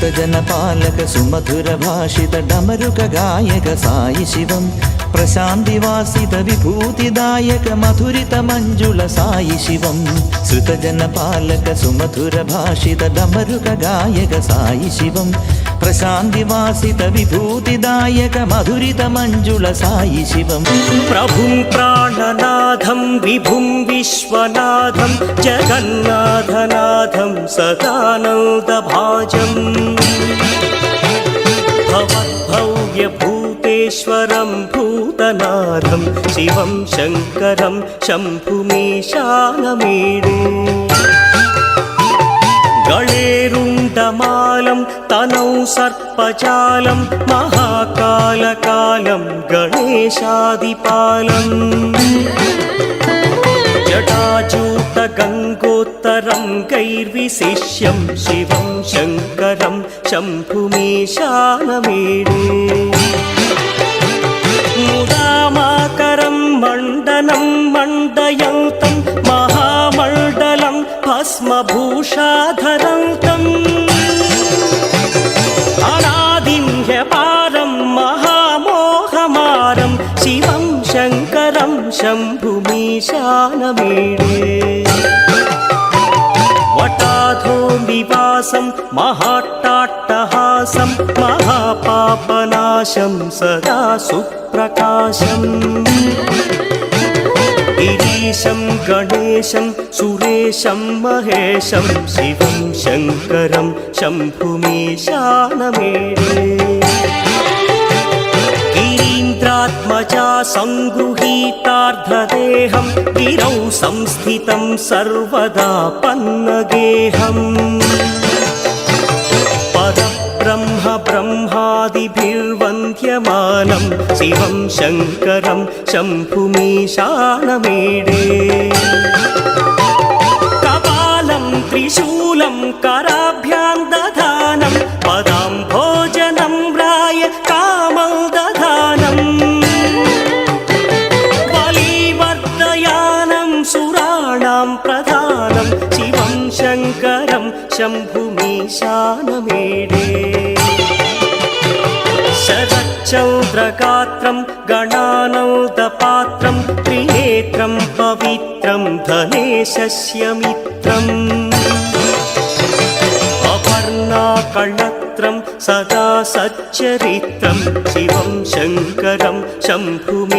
ജനപാലക സുമധുര ഭാഷിത ഡമരുക ഗായക സായി ശിവം. പ്രശാന്തിവാസിത വിഭൂതിദായക മധുരിത മഞ്ജുള സായി ശിവം. ശ്രുതജനപാലക സുമധുര ഭാഷിത ഡമരുക ഗായക സായി ശിവം. साई शिवं प्रशान्तिवासित विभूतिदायक मधुरित मञ्जुल साई शिवम् प्रभुं प्राणनाथं विभुं विश्वनाथं जगन्नाथनाथं सदानन्दभाजम् भवद्भव्यभूतेश्वरं भूतनाथं शिवं शङ्करं शम्भुमीशानमीडे तनौ सर्पजालं महाकालकालं गणेशादिपालम् जटाजूतगङ्गोत्तरं गैर्विशिष्यं शिवं शङ्करं शम्भुमीशानमीडे मुदामाकरं मण्डनं मण्डयन्तं महामण्डलं भस्मभूषाधरन्तम् शम्भुमीशानमीडे वटाधो निवासं महाट्टाट्टहासं महापापनाशं सदा सुप्रकाशम् गिरीशं गणेशं सुरेशं महेशं शिवं शङ्करं शम्भुमीशानमेडे गिरीन्द्रात्मजा सङ्गृहीतार्धदेहं गिरौ संस्थितं सर्वदा पन्नगेहम् परब्रह्म ब्रह्मादिभिर्वन्द्यमानं शिवं शङ्करं शम्भुमीशानमीडे प्रधानं शिवं शङ्करं शम्भुमीशानमेडे शरच्चन्द्रगात्रं गणानौदपात्रं त्रिनेत्रं पवित्रं धनेशस्य मित्रम् अपर्णाकळत्रं सदा सच्चरित्रं शिवं शङ्करं शम्भुमीशानमेडे